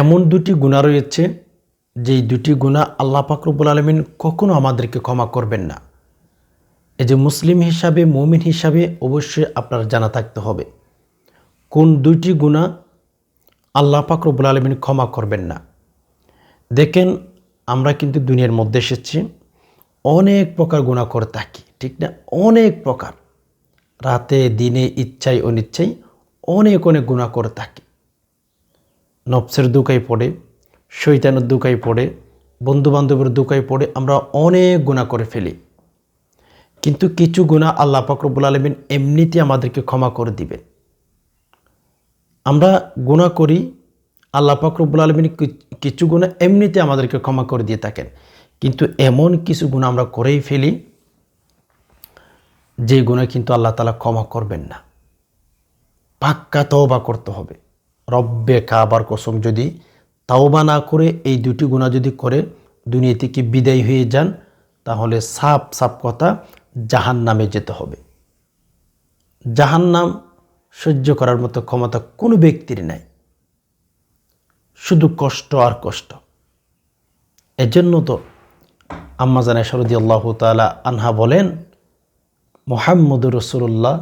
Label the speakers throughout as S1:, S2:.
S1: এমন দুটি গুণা রয়েছে, যেই দুটি গুণা আল্লাহ পাকরবুল আলমিন কখনো আমাদেরকে ক্ষমা করবেন না। এই যে মুসলিম হিসাবে, মুমিন হিসাবে অবশ্যই আপনার জানা থাকতে হবে। কোন দুইটি গুণা আল্লাহ পাকরবুল আলমিন ক্ষমা করবেন না। দেখেন, আমরা কিন্তু দুনিয়ার মধ্যে এসেছি, অনেক প্রকার গুণা করে থাকি, ঠিক না? অনেক প্রকার। রাতে, দিনে ইচ্ছাই অনিচ্ছাই অনেক অনেক গুণা করে থাকি। নফসের দুকাই পড়ে শৈতানের দুকাই পড়ে, বন্ধুবান্ধবের দুকাই পড়ে, আমরা অনেক গুণা করে ফেলি। কিন্তু কিছু গুণা আল্লাহ পাকরবুল আলমিন এমনিতে আমাদেরকে ক্ষমা করে দিবেন। আমরা গুণা করি, আল্লাহ পাকরবুল আলমিন কিছু গুণা এমনিতে আমাদেরকে ক্ষমা করে দিয়ে থাকেন। কিন্তু এমন কিছু গুণা আমরা করেই ফেলি, যে গুণা কিন্তু আল্লাহ তালা ক্ষমা করবেন না। পাক্কা তওবা করতে হবে। রব্বে কাবার কসম যদি তাওবা না করে এই দুটি গুণা যদি করে, দুনিয়া থেকে বিদায় হয়ে যান, তাহলে সাপ সাপ কথা জাহান নামে যেতে হবে। জাহান নাম সহ্য করার মতো ক্ষমতা কোনো ব্যক্তির নাই। শুধু কষ্ট আর কষ্ট। এজন্য তো আম্মা জানে সরদি আল্লাহ তালা আনহা বলেন মোহাম্মদ রসুল্লাহ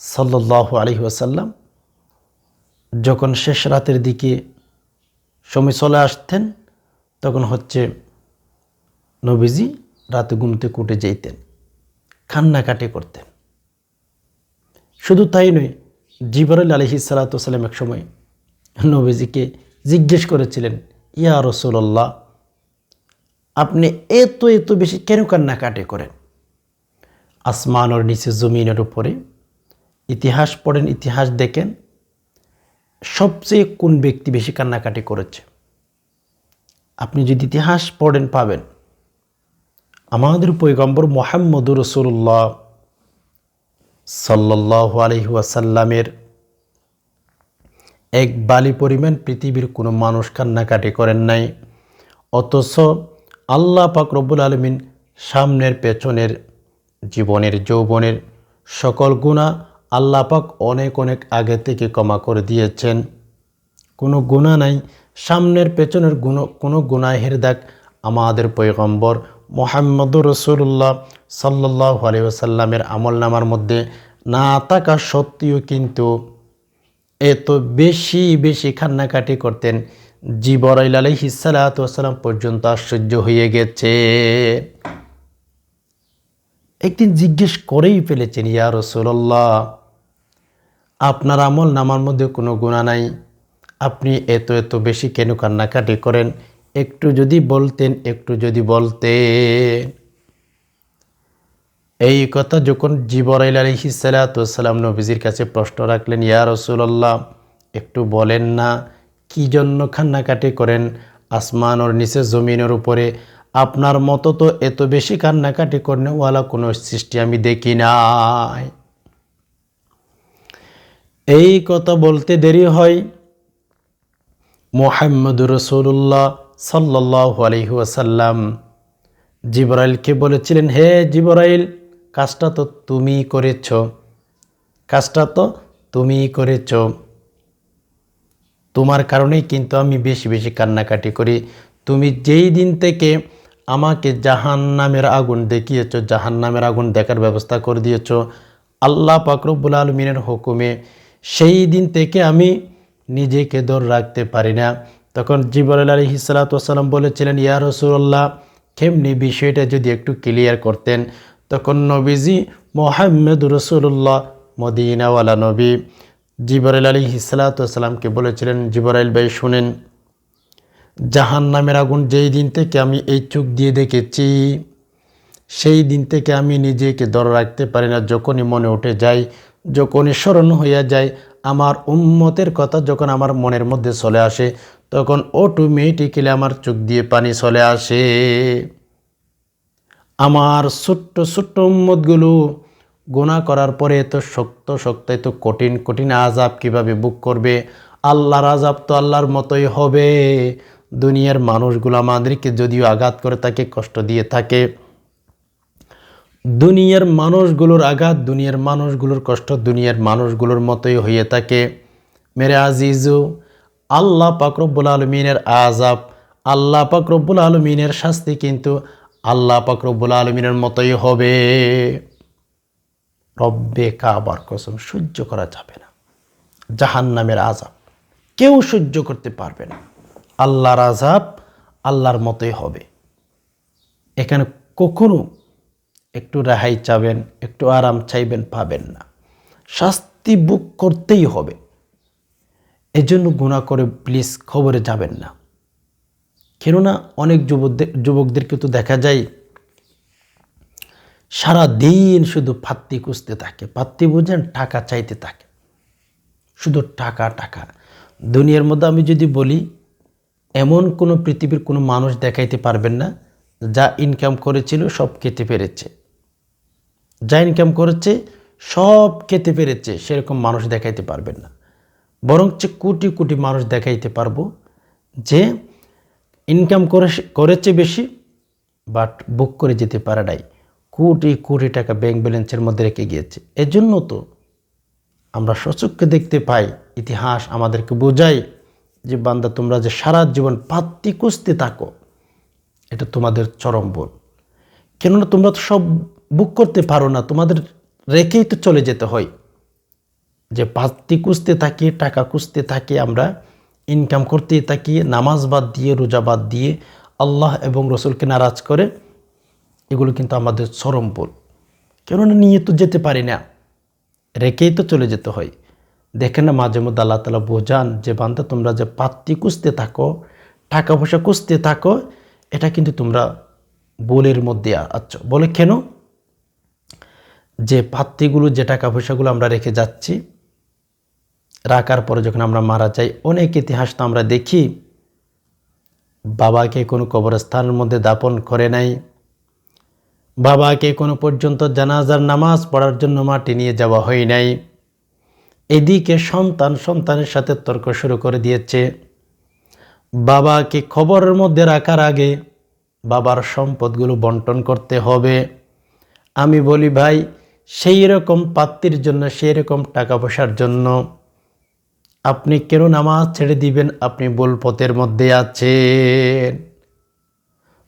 S1: সাল্লাহ আলহি আসাল্লাম যখন শেষ রাতের দিকে সময় চলে আসতেন, তখন হচ্ছে নবীজি রাতে ঘুমতে কুটে যেতেন কান্নাকাটি করতেন। শুধু তাই নয় জিবরুল আলহি সালাতাম এক সময় নবীজিকে জিজ্ঞেস করেছিলেন, ইয়া রসুল্লাহ আপনি এত এত বেশি কেন কান্নাকাটি করেন? আসমানোর নিচে জমিনের উপরে ইতিহাস পড়েন, ইতিহাস দেখেন সবচেয়ে কোন ব্যক্তি বেশি কান্নাকাটি করেছে? আপনি যদি ইতিহাস পড়েন, পাবেন। আমাদের পৈগম্বর মোহাম্মদ রসুল্লাহ সাল্লাহ আলহিহাসাল্লামের এক বালি পরিমাণ পৃথিবীর কোনো মানুষ কান্নাকাটি করেন নাই, অথচ আল্লাহ পাক রব্বুল আলমিন সামনের পেছনের জীবনের, যৌবনের সকল গুণা আল্লাহ পাক অনেক অনেক আগে থেকে ক্ষমা করে দিয়েছেন। কোনো গুণা নাই। সামনের পেছনের গুণ, কোনো গুণাহের দাগ আমাদের পৈগম্বর মোহাম্মদ রসুল্লাহ সাল্লাহ আলিয়াসাল্লামের আমল নামার মধ্যে না থাকা সত্ত্বেও কিন্তু এত বেশি বেশি কান্নাকাটি করতেন। জিবরাইল আলহি সালাতাম পর্যন্ত আশ্চর্য হয়ে গেছে। একদিন জিজ্ঞেস করেই ফেলেছেন, ইয়া রসুল্লাহ আপনার আমল নামার মধ্যে কোনো গুণা নাই। আপনি এত এত বেশি কেন কান্নাকাটি করেন? একটু যদি বলতেন, একটু যদি বলতেন। এই কথা যখন জিবরাইল আলহি সালাতাম নবীজির কাছে প্রশ্ন রাখলেন, ইয়া রসুল্লাহ একটু বলেন না, কি জন্য কান্নাকাটি করেন? আসমান ওর নিচে, জমিনের উপরে। আপনার মতো তো এত বেশি কান্নাকাটি করেওয়ালা কোনো সৃষ্টি আমি দেখি নাই। এই কথা বলতে দেরি হয়। মোহাম্মদ রসুল্লাহ সাল্লাহ আলহিহাসাল্লাম জিবরাইলকে বলেছিলেন, হে জিবরাইল, কাজটা তো তুমি করেছ। কাজটা তো তুমি করেছ। তোমার কারণেই কিন্তু আমি বেশি বেশি কান্নাকাটি করি। তুমি যেই দিন থেকে আমাকে জাহান নামের আগুন দেখিয়েছ জাহান নামের আগুন দেখার ব্যবস্থা করে দিয়েছ, আল্লাহ পাকরবুল আলমিনের হুকুমে সেই দিন থেকে আমি নিজেকে দৌড় রাখতে পারি না। তখন জিবর আলী হিসালাতাম বলেছিলেন, ইয়া রসুল্লাহ কেমনি বিষয়টা যদি একটু ক্লিয়ার করতেন? তখন নবীজি, মোহাম্মদ রসুল্লাহ মদিনাওয়ালা নবী। জিবরাইল আলী হিসালাতামকে বলেছিলেন, জিবরাইল ভাই, শুনেন জাহান নামের আগুন যেই দিন থেকে আমি এই চোখ দিয়ে দেখেছি, সেই দিন থেকে আমি নিজেকে ধরে রাখতে পারি না। যখনই মনে উঠে যাই যখনই স্মরণ হইয়া যায়, আমার উম্মতের কথা যখন আমার মনের মধ্যে চলে আসে, তখন অটোমেটিক্যালি আমার চোখ দিয়ে পানি চলে আসে। আমার ছোট্ট ছোট্ট উম্মতগুলো গোনা করার পরে এত শক্ত শক্ত, এত কঠিন কঠিন আজাব কীভাবে বুক করবে? আল্লাহর আজাব তো আল্লাহর মতোই হবে। দুনিয়ার মানুষগুলো আমাদেরকে যদিও আঘাত করে, তাকে কষ্ট দিয়ে থাকে। দুনিয়ার মানুষগুলোর আঘাত, দুনিয়ার মানুষগুলোর কষ্ট, দুনিয়ার মানুষগুলোর মতোই হয়ে থাকে। মেরে আজিজু, আল্লাহ পাকরব্বুল আলমিনের আজাব আল্লাহ পাকরব্বুল আলমিনের শাস্তি কিন্তু আল্লাহ পাকরব্বুল আলমিনের মতোই হবে। রব্বে কাবার কসম, সহ্য করা যাবে না। জাহান নামের আজাব কেউ সহ্য করতে পারবে না। আল্লাহর আজাব আল্লাহর মতোই হবে। এখানে কখনো একটু রেহাই চাবেন, একটু আরাম চাইবেন, পাবেন না। শাস্তি বুক করতেই হবে। এজন্য গুণা করে প্লিজ খবরে যাবেন না। কেননা অনেক যুবকদের, যুবকদেরকে তো দেখা যায় সারা দিন শুধু পাত্তি খুঁজতে থাকে। পাত্তি বুঝেন, টাকা চাইতে থাকে। শুধু টাকা টাকা। দুনিয়ার মধ্যে আমি যদি বলি, এমন কোনো পৃথিবীর কোনো মানুষ দেখাইতে পারবেন না, যা ইনকাম করেছিল, সব খেতে পেরেছে। যা ইনকাম করেছে, সব খেতে পেরেছে, সেরকম মানুষ দেখাইতে পারবেন না। বরঞ্চ কোটি কোটি মানুষ দেখাইতে পারব যে ইনকাম করে, করেছে বেশি বাট বুক করে যেতে পারে নাই। কোটি কোটি টাকা ব্যাংক ব্যালেন্সের মধ্যে রেখে গিয়েছে। এজন্য তো আমরা সচক্ষে দেখতে পাই, ইতিহাস আমাদেরকে বোঝায় যে বান্দা তোমরা যে সারা জীবন পাত্তি কুস্তি থাকো, এটা তোমাদের চরম বোল কেননা তোমরা তো সব বুক করতে পারো না, তোমাদের রেখেই তো চলে যেতে হয়। যে পাত্তি কুঁজতে থাকি, টাকা কুঁজতে থাকি, আমরা ইনকাম করতে থাকি, নামাজ বাদ দিয়ে, রোজা বাদ দিয়ে আল্লাহ এবং রসুলকে নারাজ করে, এগুলো কিন্তু আমাদের চরম বোল কেননা নিয়ে তো যেতে পারি না, রেখেই তো চলে যেতে হয়। দেখে না, মাঝে মধ্যে আল্লাহ তালা বোঝান, যে বান্দা, তোমরা যে পাত্তি কুঁজতে থাকো, টাকা পয়সা কুঁজতে থাকো, এটা কিন্তু তোমরা বোলের মধ্যে আছো। বলে কেন? যে পাত্তিগুলো যে টাকা পয়সাগুলো আমরা রেখে যাচ্ছি, রাখার পরে যখন আমরা মারা যাই, অনেক ইতিহাস তো আমরা দেখি। বাবাকে কোনো কবরস্থানের মধ্যে দাপন করে নাই। বাবাকে কোনো পর্যন্ত জানাজার নামাজ পড়ার জন্য মাটি নিয়ে যাওয়া হয় নাই। এদিকে সন্তান সন্তানের সাথে তর্ক শুরু করে দিয়েছে। বাবাকে খবরের মধ্যে রাখার আগে বাবার সম্পদগুলো বন্টন করতে হবে। আমি বলি, ভাই সেই রকম পাত্রির জন্য, সেই রকম টাকা পয়সার জন্য আপনি কেন নামাজ ছেড়ে দিবেন? আপনি বল পথের মধ্যে আছেন।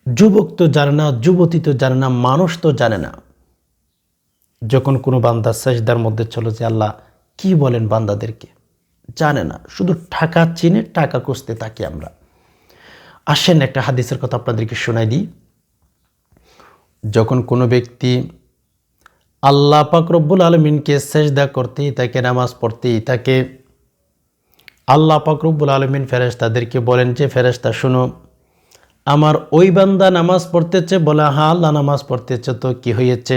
S1: যুবক তো জানে না, যুবতী তো জানে না, মানুষ তো জানে না। যখন কোনো বান্দা সেজদার মধ্যে চলে যে আল্লাহ কি বলেন বান্দাদেরকে? জানে না, শুধু টাকা চিনে টাকা খুঁজতে থাকি আমরা। আসেন একটা হাদিসের কথা আপনাদেরকে শোনাই দিই। যখন কোনো ব্যক্তি আল্লাহ পাক রব্বুল আলমিনকে সেজদা করতেই, তাকে নামাজ পড়তেই, তাকে আল্লাহ পাক রব্বুল আলমিন ফেরেস্তাদেরকে বলেন যে ফেরেস্তা শুনো, আমার ওই বান্দা নামাজ পড়তেছে বলে হ্যাঁ আল্লাহ নামাজ পড়তেছে তো কি হয়েছে?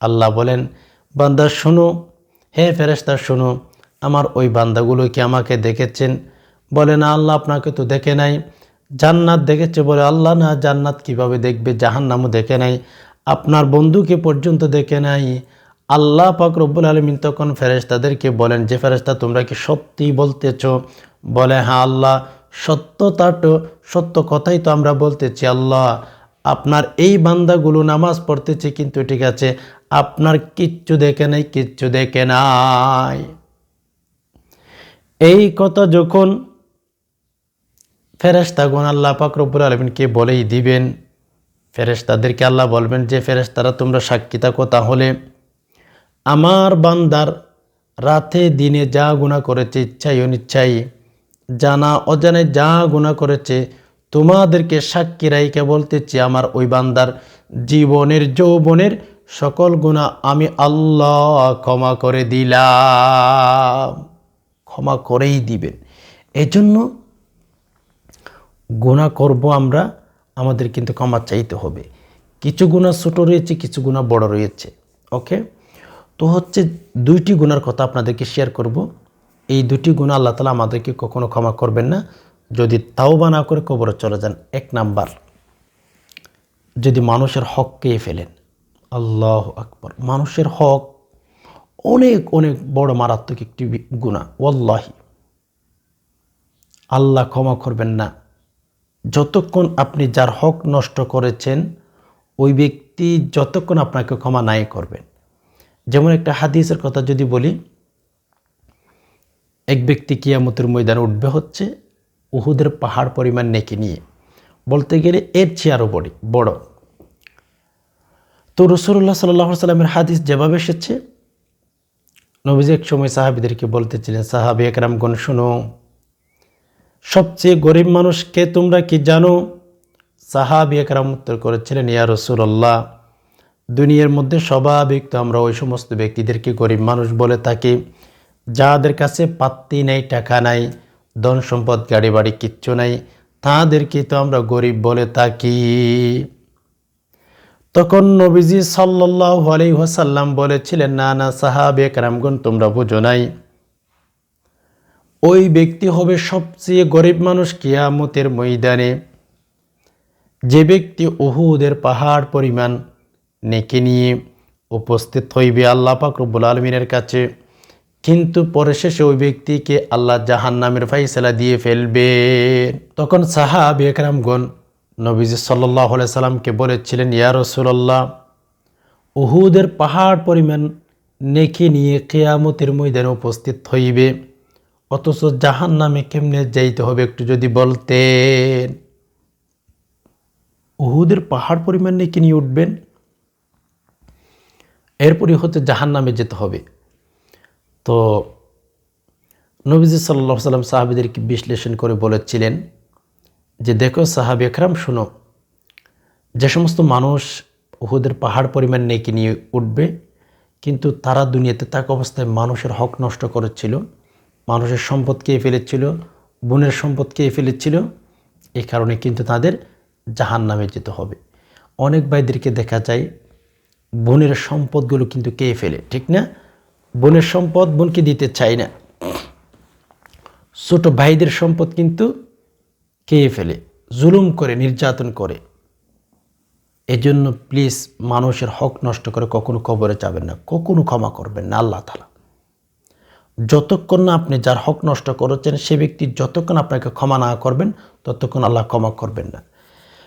S1: আল্লাহ বলেন, বান্দা, শুনো, হে ফেরেস্তা শুনো, আমার ওই বান্দাগুলো কি আমাকে দেখেছেন? বলে, না, আল্লাহ আপনাকে তো দেখে নাই। জান্নাত দেখেছে বলে, আল্লাহ না জান্নাত কীভাবে দেখবে? জাহান্নামও দেখে নাই। আপনার বন্ধুকে পর্যন্ত দেখে নাই। আল্লাহ পাক রব্বুল আলমিন তখন ফেরেস্তাদেরকে বলেন, যে ফেরেস্তা তোমরা কি সত্যি বলতেছ? বলে হ্যাঁ আল্লাহ সত্যতা তো, সত্য কথাই তো আমরা বলতেছি, আল্লাহ। আপনার এই বান্দাগুলো নামাজ পড়তেছে, কিন্তু ঠিক আছে, আপনার কিচ্ছু দেখে নাই, কিচ্ছু দেখে নাই। এই কথা যখন ফেরেস্তাগুন আল্লাহ পাক রব্বুল আলমিনকে বলেই দিবেন ফেরেস্তাদেরকে আল্লাহ বলবেন যে ফেরেস্তারা তোমরা সাক্ষী থাকো তাহলে আমার বান্দার রাতে দিনে যা গুণা করেছে, ইচ্ছাই অনিচ্ছাই, জানা অজানে যা গুণা করেছে, তোমাদেরকে সাক্ষী রাইকে বলতেছি, আমার ওই বান্দার জীবনের যৌবনের সকল গুণা আমি আল্লাহ ক্ষমা করে দিলাম। ক্ষমা করেই দিবেন। এজন্য গুণা করব আমরা আমাদের কিন্তু ক্ষমা চাইতে হবে। কিছু গুণা ছোটো রয়েছে, কিছু গুণা বড় রয়েছে, ওকে? তো হচ্ছে দুইটি গুণার কথা আপনাদেরকে শেয়ার করব। এই দুটি গুণ আল্লাহ তালা আমাদেরকে কখনো ক্ষমা করবেন না। যদি তাও বা না করে কবরে চলে যান, এক নাম্বার। যদি মানুষের হক পেয়ে ফেলেন, আল্লাহ আকবর। মানুষের হক অনেক অনেক বড় মারাত্মক একটি গুণা, ওয়াল্লাহি। আল্লাহ ক্ষমা করবেন না। যতক্ষণ আপনি যার হক নষ্ট করেছেন, ওই ব্যক্তি যতক্ষণ আপনাকে ক্ষমা নাই করবেন। যেমন একটা হাদিসের কথা যদি বলি, এক ব্যক্তি কিয়ামতের ময়দানে উঠবে হচ্ছে উহুদের পাহাড় পরিমাণ নেকি নিয়ে। বলতে গেলে এর চেয়ে আরও বড় বড়। তো রসুল্লাহ সাল্লাহ সাল্লামের হাদিস যেভাবে এসেছে, নবীজি এক সময় সাহাবিদেরকে বলতেছিলেন, সাহাবি একরামগণ, শোনো সবচেয়ে গরিব মানুষকে তোমরা কি জানো? সাহাবি একরাম উত্তর করেছিলেন, ইয়া রসুল্লাহ দুনিয়ার মধ্যে স্বাভাবিক তো আমরা ওই সমস্ত ব্যক্তিদেরকে গরিব মানুষ বলে থাকি? যাদের কাছে পাত্তি নেই, টাকা নাই, ধন সম্পদ গাড়ি বাড়ি কিচ্ছু নাই, তাদেরকে তো আমরা গরিব বলে থাকি। তখন নবীজি সাল্লাহ আলাইসাল্লাম বলেছিলেন, না না, সাহাবে কারামগণ তোমরা বুঝো নাই। ওই ব্যক্তি হবে সবচেয়ে গরিব মানুষ কিয়ামতের ময়দানে। যে ব্যক্তি উহুদের পাহাড় পরিমাণ নেকে নিয়ে উপস্থিত হইবে আল্লাহ পাক রব্বুল আলমিনের কাছে, কিন্তু পরে শেষে ওই ব্যক্তিকে আল্লাহ জাহান নামের ফাইসলা দিয়ে ফেলবে। তখন সাহাব একরামগণ নবীজি সাল্লাহ সাল্লামকে বলেছিলেন, ইয়া রসুল্লাহ উহুদের পাহাড় পরিমাণ নেকি নিয়ে কেয়ামতের ময়দানে উপস্থিত হইবে। অথচ জাহান নামে কেমনে যাইতে হবে একটু যদি বলতেন। উহুদের পাহাড় পরিমাণ নিয়ে উঠবেন? এরপরই হতে জাহান নামে যেতে হবে। তো নবীজি সাল্লাহ সাল্লাম সাহাবিদেরকে বিশ্লেষণ করে বলেছিলেন যে, দেখো সাহাবি একরাম, শোনো, যে সমস্ত মানুষ উহুদের পাহাড় পরিমাণ নেকি নিয়ে উঠবে, কিন্তু তারা দুনিয়াতে থাকা অবস্থায় মানুষের হক নষ্ট করেছিল মানুষের সম্পদ খেয়ে ফেলেছিল? বোনের সম্পদ খেয়ে ফেলেছিল? এই কারণে কিন্তু তাদের জাহান নামে যেতে হবে। অনেক ভাইদেরকে দেখা যায়, বোনের সম্পদগুলো কিন্তু কে ফেলে? ঠিক না? বোনের সম্পদ বোনকে দিতে চায় না। ছোট ভাইদের সম্পদ কিন্তু কে ফেলে? জুলুম করে, নির্যাতন করে। এজন্য প্লিজ মানুষের হক নষ্ট করে কখনো কবরে যাবেন না, কখনো ক্ষমা করবেন না, আল্লাহ তালা যতক্ষণ না আপনি যার হক নষ্ট করেছেন, সে ব্যক্তি যতক্ষণ আপনাকে ক্ষমা না করবেন, ততক্ষণ আল্লাহ ক্ষমা করবেন না।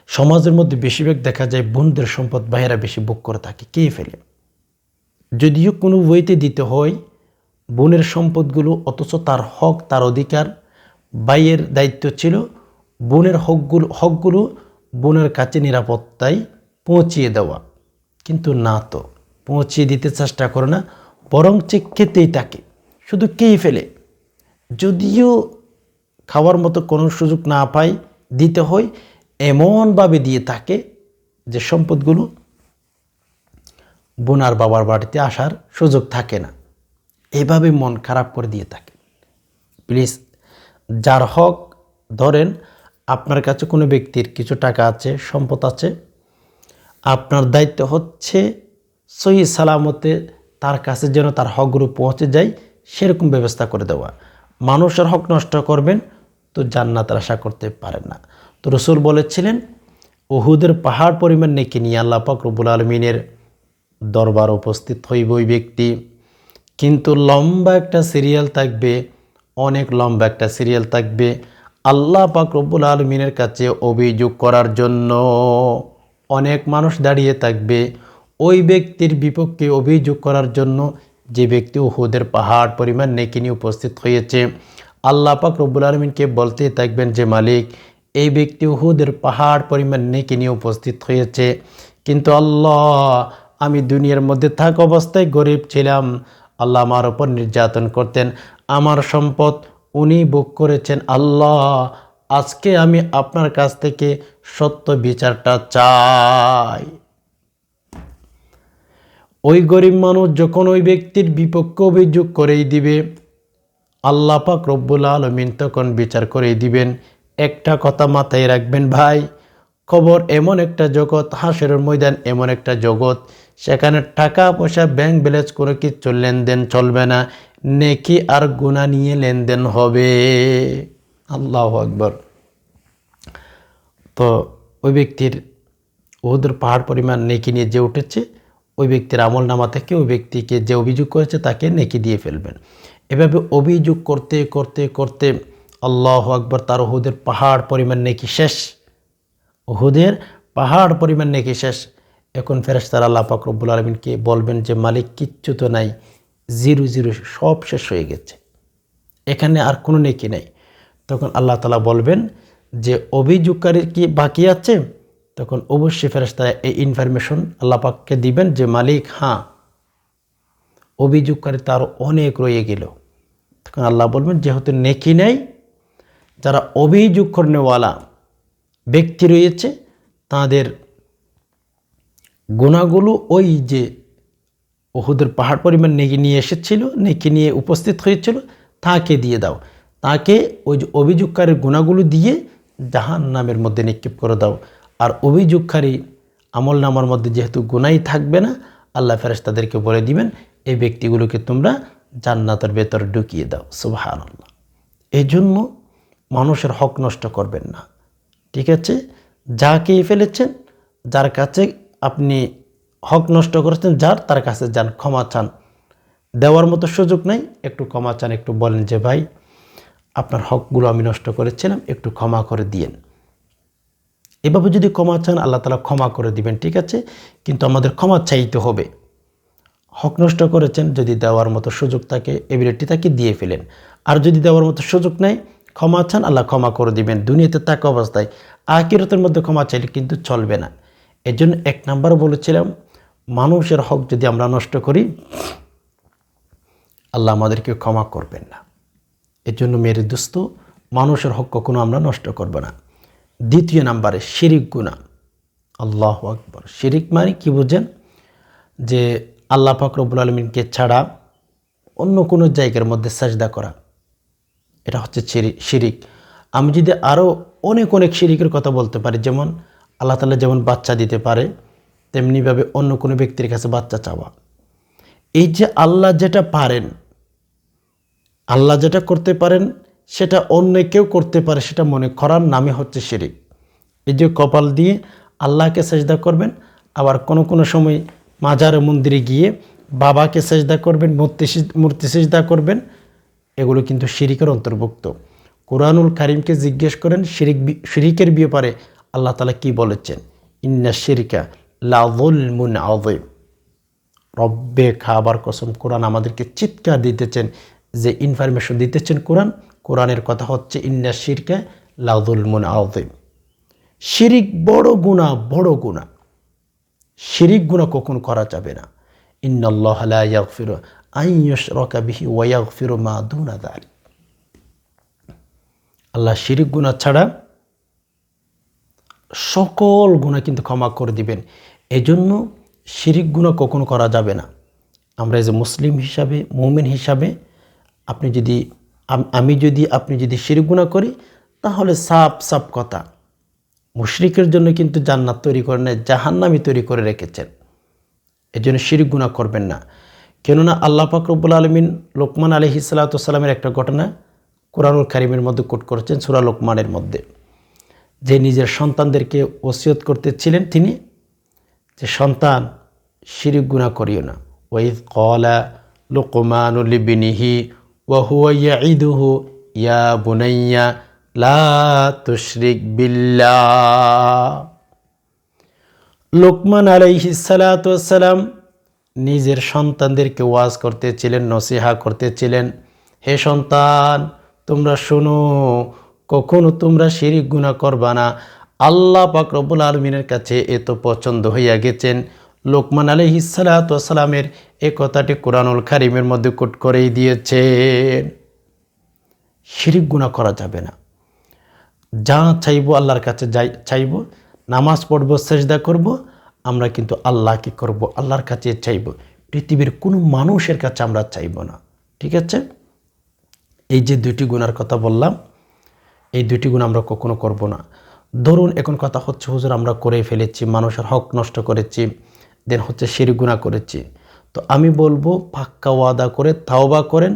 S1: সমাজের মধ্যে বেশিরভাগ দেখা যায় বোনদের সম্পদ বাহিরা বেশি বুক করে থাকে, কে ফেলে? যদিও কোনো বইতে দিতে হয়, বোনের সম্পদগুলো অথচ তার হক, তার অধিকার বাইয়ের দায়িত্ব ছিল, বোনের হকগুলো হকগুলো বোনের কাছে নিরাপত্তায় পৌঁছিয়ে দেওয়া। কিন্তু না তো, পৌঁছিয়ে দিতে চেষ্টা করে না বরং চেক খেতেই থাকে। শুধু খেয়ে ফেলে। যদিও খাওয়ার মতো কোনো সুযোগ না পাই, দিতে হয়, এমনভাবে দিয়ে থাকে যে সম্পদগুলো বোনার বাবার বাড়িতে আসার সুযোগ থাকে না। এভাবে মন খারাপ করে দিয়ে থাকে। প্লিজ, যার হক ধরেন আপনার কাছে কোনো ব্যক্তির কিছু টাকা আছে, সম্পদ আছে, আপনার দায়িত্ব হচ্ছে সহি সালামতে তার কাছে যেন তার হকগুলো পৌঁছে যায় সেরকম ব্যবস্থা করে দেওয়া। মানুষের হক নষ্ট করবেন তো জান্নাত আশা করতে পারেন না। তো রসুল বলেছিলেন ওহুদের পাহাড় পরিমাণ নেকি নিয়ে আল্লাহ পাক রব্বুল আলমিনের দরবার উপস্থিত হইব ওই ব্যক্তি। কিন্তু লম্বা একটা সিরিয়াল থাকবে, অনেক লম্বা একটা সিরিয়াল থাকবে আল্লাহ পাক আলমিনের কাছে অভিযোগ করার জন্য। অনেক মানুষ দাঁড়িয়ে থাকবে, ওই ব্যক্তির বিপক্ষে অভিযোগ করার জন্য যে ব্যক্তি উহুদের পাহাড় পরিমাণ নেকি নিয়ে উপস্থিত হয়েছে, আল্লাহ পাক রব্বুল আলমিনকে বলতে থাকবেন যে, মালিক, এই ব্যক্তি উহুদের পাহাড় পরিমাণ নেকি নিয়ে উপস্থিত হয়েছে। কিন্তু আল্লাহ, আমি দুনিয়ার মধ্যে থাক অবস্থায় গরিব ছিলাম। আল্লাহ আমার ওপর নির্যাতন করতেন। আমার সম্পদ উনি বুক করেছেন। আল্লাহ, আজকে আমি আপনার কাছ থেকে সত্য বিচারটা চাই। ওই গরিব মানুষ যখন ওই ব্যক্তির বিপক্ষে অভিযোগ করেই দিবে, আল্লাহ পাক রব্বুল আলমিন তখন বিচার করেই দিবেন। একটা কথা মাথায় রাখবেন ভাই, খবর এমন একটা জগৎ হাঁসের ময়দান এমন একটা জগৎ, সেখানে টাকা পয়সা ব্যাংক ব্যালেন্স করে কিচ্ছু লেনদেন চলবে না, নেকি আর গুণা নিয়ে লেনদেন হবে। আল্লাহ আকবর। তো ওই ব্যক্তির ওদের পাহাড় পরিমাণ নেকি নিয়ে যে উঠেছে ওই ব্যক্তির আমল নামা থেকে ওই ব্যক্তিকে যে অভিযোগ করেছে তাকে নেকি দিয়ে ফেলবেন। এভাবে অভিযোগ করতে করতে করতে আল্লাহ আকবর তার ওহুদের পাহাড় পরিমাণ নেকি শেষ। ওহুদের পাহাড় পরিমাণ নেকি শেষ। এখন ফেরেস্তার আল্লাহ পাক রব্বুল আলমিনকে বলবেন যে, মালিক, কিচ্ছু তো নাই। জিরো জিরো, সব শেষ হয়ে গেছে। এখানে আর কোনো নেকি নেই। তখন আল্লাহ তালা বলবেন যে অভিযোগকারী কি বাকি আছে? তখন অবশ্যই ফেরেস্তা এই ইনফরমেশন আল্লাহ পাককে দিবেন যে, মালিক হ্যাঁ অভিযোগকারী তার অনেক রয়ে গেল। তখন আল্লাহ বলবেন, যেহেতু নেকি নেই, যারা অভিযোগ করনেওয়ালা ব্যক্তি রয়েছে, তাদের গুণাগুলো ওই যে ওহুদের পাহাড় পরিমাণ নেকি নিয়ে এসেছিল, নেকি নিয়ে উপস্থিত হয়েছিল, তাকে দিয়ে দাও। তাকে ওই যে অভিযোগকারীর গুণাগুলো দিয়ে জাহান নামের মধ্যে নিক্ষেপ করে দাও। আর অভিযোগকারী আমল নামার মধ্যে যেহেতু গুণাই থাকবে না, আল্লাহ ফেরেস তাদেরকে বলে দিবেন, এই ব্যক্তিগুলোকে তোমরা জান্নাতের ভেতর ঢুকিয়ে দাও। সুবাহান আল্লাহ এই জন্য মানুষের হক নষ্ট করবেন না। ঠিক আছে? যা খেয়ে ফেলেছেন, যার কাছে আপনি হক নষ্ট করেছেন, যার, তার কাছে যান, ক্ষমা চান। দেওয়ার মতো সুযোগ নাই। একটু ক্ষমা চান, একটু বলেন যে, ভাই, আপনার হকগুলো আমি নষ্ট করেছিলাম, একটু ক্ষমা করে দিয়েন। এভাবে যদি ক্ষমা চান, আল্লাহ তালা ক্ষমা করে দিবেন, ঠিক আছে? কিন্তু আমাদের ক্ষমা চাইতে হবে। হক নষ্ট করেছেন, যদি দেওয়ার মতো সুযোগ থাকে এবিলিটি তাকে দিয়ে ফেলেন। আর যদি দেওয়ার মতো সুযোগ নেই, ক্ষমা চান, আল্লাহ ক্ষমা করে দিবেন। দুনিয়াতে থাকা অবস্থায় আকিরতের মধ্যে ক্ষমা চাইলে কিন্তু চলবে না। এর জন্য এক নাম্বার বলেছিলাম, মানুষের হক যদি আমরা নষ্ট করি, আল্লাহ আমাদেরকে ক্ষমা করবেন না। এর জন্য মেরে দোস্ত, মানুষের হক কখনো আমরা নষ্ট করব না। দ্বিতীয় নাম্বারে শিরিক গুণা আল্লাহ আকবর। শিরিক মানে কি বুঝেন? যে আল্লাহ ফাকরবুল আলমিনকে ছাড়া অন্য কোনো জায়গার মধ্যে সাজদা করা। এটা হচ্ছে শিরিক। আমি যদি আরও অনেক অনেক শিরিকের কথা বলতে পারি, যেমন আল্লাহ তালা যেমন বাচ্চা দিতে পারে, তেমনিভাবে অন্য কোনো ব্যক্তির কাছে বাচ্চা চাওয়া। এই যে আল্লাহ যেটা পারেন, আল্লাহ যেটা করতে পারেন সেটা অন্য কেউ করতে পারে, সেটা মনে করার নামে হচ্ছে শিরিক। এই যে কপাল দিয়ে আল্লাহকে সেজদা করবেন, আবার কোনো কোনো সময় মাজার মন্দিরে গিয়ে বাবাকে সেজদা করবেন, মূর্তি মূর্তি সেজদা করবেন, এগুলো কিন্তু শিরিকের অন্তর্ভুক্ত। কোরআনুল কারিমকে জিজ্ঞেস করেন, শিরিক শিরিকের ব্যাপারে আল্লাহ তালা কি বলেছেন? ইন্না শিরিকা লাভুল মুন রব্বে খাবার কসম, কোরআন আমাদেরকে চিৎকার দিতেছেন, যে ইনফরমেশন দিতেছেন কোরআন কোরআনের কথা হচ্ছে, ইন্না শিরকা লাউদুল মুন আউদিম শিরিক বড় গুণা বড় গুণা শিরিক গুণা কখন করা যাবে না। ইন্নআল্লাহ ইয়াগফিরু আইয়ুশরাকা বিহি ওয়া ইয়াগফিরু মা দুনা যালিক। আল্লাহ শিরিক গুণা ছাড়া সকল গুণা কিন্তু ক্ষমা করে দিবেন। এজন্য শিরিক গুণা কখনো করা যাবে না। আমরা যে মুসলিম হিসাবে, মুমিন হিসাবে আপনি যদি আমি যদি আপনি যদি শিরিক করি, তাহলে সাপ সাপ কথা। মুশরিকের জন্য কিন্তু জান্নাত তৈরি করে নেয় জাহান্নামি তৈরি করে রেখেছেন। এই জন্য শিরিক করবেন না। কেননা আল্লাহ পাকরবুল আলমিন লোকমান আলহি সাল্লাতামের একটা ঘটনা কোরআনুল কারিমের মধ্যে কোট করেছেন সুরা লোকমানের মধ্যে। যে নিজের সন্তানদেরকে ওসিয়ত করতেছিলেন তিনি, যে সন্তান, শিরিক গুণা করিও না। ওয়াইদ কলা লোকমানুলিবিনিহি ইয়া বুনাইয়া লা তুশরিক বিল্লাহ লোকমান আলাইহিসালাম নিজের সন্তানদেরকে ওয়াজ করতেছিলেন, নসিহা করতেছিলেন। হে সন্তান, তোমরা শোনো, কখনো তোমরা শিরিক গুণা করবা না। আল্লাহ পাক রব্বুল আলমিনের কাছে এত পছন্দ হইয়া গেছেন। লোকমান আলী হিসালাতামের এ কথাটি কোরআনুল খারিমের মধ্যে কোট করেই দিয়েছে। শিরিক গুণা করা যাবে না। যা চাইব আল্লাহর কাছে যাই, চাইব। নামাজ পড়ব, সেজদা করব, আমরা কিন্তু আল্লাহকে করব, আল্লাহর কাছে চাইব। পৃথিবীর কোনো মানুষের কাছে আমরা চাইব না। ঠিক আছে? এই যে দুটি গুণার কথা বললাম, এই দুটি গুণ আমরা কখনো করব না। ধরুন, এখন কথা হচ্ছে, হুজুর, আমরা করে ফেলেছি, মানুষের হক নষ্ট করেছি। দেন হচ্ছে শিরগুনা করেছি। তো আমি বলব, পাক্কা ওয়াদা করে, তাওবা করেন,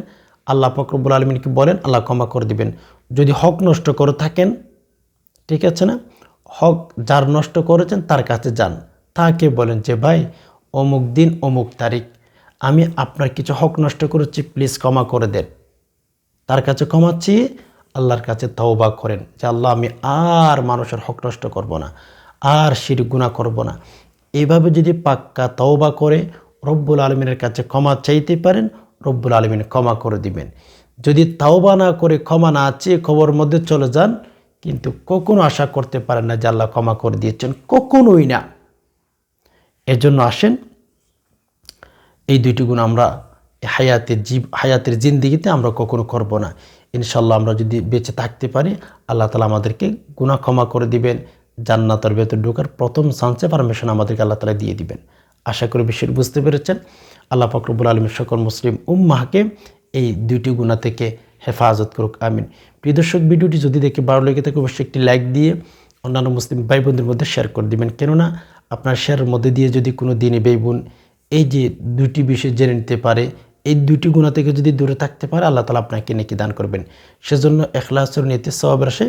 S1: আল্লাহ ফকরবুল আলমিনকে বলেন? আল্লাহ ক্ষমা করে দিবেন। যদি হক নষ্ট করে থাকেন, ঠিক আছে না? হক যার নষ্ট করেছেন, তার কাছে যান। তাকে বলেন যে, ভাই, অমুক দিন অমুক তারিখ, আমি আপনার কিছু হক নষ্ট করেছি প্লিজ ক্ষমা করে দেন। তার কাছে ক্ষমা চেয়ে আল্লাহর কাছে তওবা করেন যে, আল্লাহ, আমি আর মানুষের হক নষ্ট করব না, আর শির গুণা করব না। এইভাবে যদি পাক্কা তওবা করে, রব্বুল আলমিনের কাছে ক্ষমা চাইতে পারেন, রব্বুল আলমিন ক্ষমা করে দিবেন। যদি তাওবা না করে, ক্ষমা না চেয়ে খবর মধ্যে চলে যান, কিন্তু কখনো আশা করতে পারেন না যে আল্লাহ ক্ষমা করে দিয়েছেন, কখনোই না। এজন্য আসেন, এই দুইটি গুণ আমরা হায়াতের জীব, হায়াতের জিন্দিগিতে আমরা কখনো করব না। ইনশাল্লাহ আমরা যদি বেঁচে থাকতে পারি, আল্লাহ তালা আমাদেরকে গুণা ক্ষমা করে দিবেন জান্নাতের ভেতর ঢোকার প্রথম চান্সে পারমিশন আমাদেরকে আল্লাহ তালা দিয়ে দিবেন। আশা করি বিষয়টি বুঝতে পেরেছেন। আল্লাহ ফকরবুল আলমের সকল মুসলিম উম্মাহকে এই দুইটি গুণা থেকে হেফাজত করুক, আমিন। প্রিয় দর্শক, ভিডিওটি যদি দেখে ভালো লেগে থাকে, অবশ্যই একটি লাইক দিয়ে অন্যান্য মুসলিম ভাই বোনদের মধ্যে শেয়ার করে দিবেন। কেননা আপনার শেয়ারের মধ্যে দিয়ে যদি কোনো দিনই ভাই বোন এই যে দুটি বিষয় জেনে নিতে পারে, এই দুটি গুণা থেকে যদি দূরে থাকতে পারে, আল্লাহ তালা আপনাকে নেকি দান করবেন। সেজন্য এখলাসের নীতি সবাবের আসে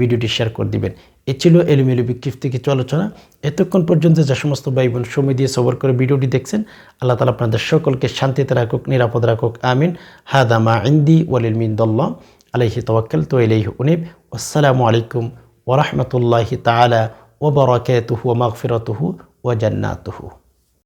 S1: ভিডিওটি শেয়ার করে দিবেন। এ ছিল এলোমেলো বিক্ষিপ্ত কিছু আলোচনা। এতক্ষণ পর্যন্ত যে সমস্ত ভাই বোন সময় দিয়ে সবর করে ভিডিওটি দেখছেন, আল্লাহ তালা আপনাদের সকলকে শান্তিতে রাখুক, নিরাপদ রাখুক, আমিন। হাদামা ইন্দি ওয়ালিল মিন্দল্লাহ আলহি তওয়াক্কাল তো ইলাইহি উনিব। আসসালামু আলাইকুম ওরহমতুল্লাহি তালা ওবরাকাতুহু মাগফিরাতুহু ওয়া জান্নাতুহু।